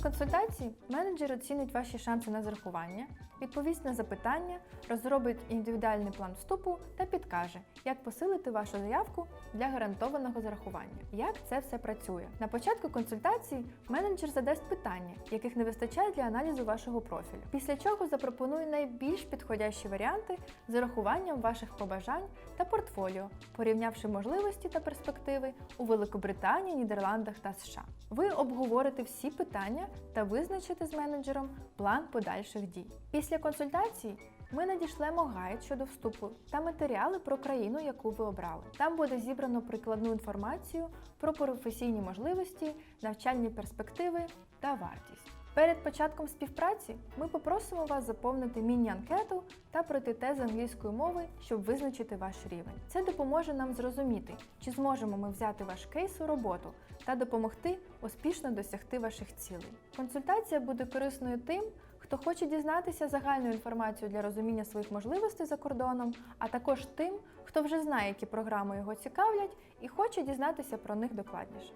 консультації менеджер оцінить ваші шанси на зарахування, відповість на запитання, розробить індивідуальний план вступу та підкаже, як посилити вашу заявку для гарантованого зарахування. Як це все працює? На початку консультації менеджер задасть питання, яких не вистачає для аналізу вашого профілю. Після чого запропонує найбільш підходящі варіанти з урахуванням ваших побажань та портфоліо, порівнявши можливості та перспективи у Великобританії, Нідерландах та США. Ви обговорите всі питання та визначити з менеджером план подальших дій. Після консультації ми надішлемо гайд щодо вступу та матеріали про країну, яку ви обрали. Там буде зібрано прикладну інформацію про професійні можливості, навчальні перспективи та вартість. Перед початком співпраці ми попросимо вас заповнити міні-анкету та пройти тест з англійської мови, щоб визначити ваш рівень. Це допоможе нам зрозуміти, чи зможемо ми взяти ваш кейс у роботу та допомогти успішно досягти ваших цілей. Консультація буде корисною тим, хто хоче дізнатися загальну інформацію для розуміння своїх можливостей за кордоном, а також тим, хто вже знає, які програми його цікавлять і хоче дізнатися про них докладніше.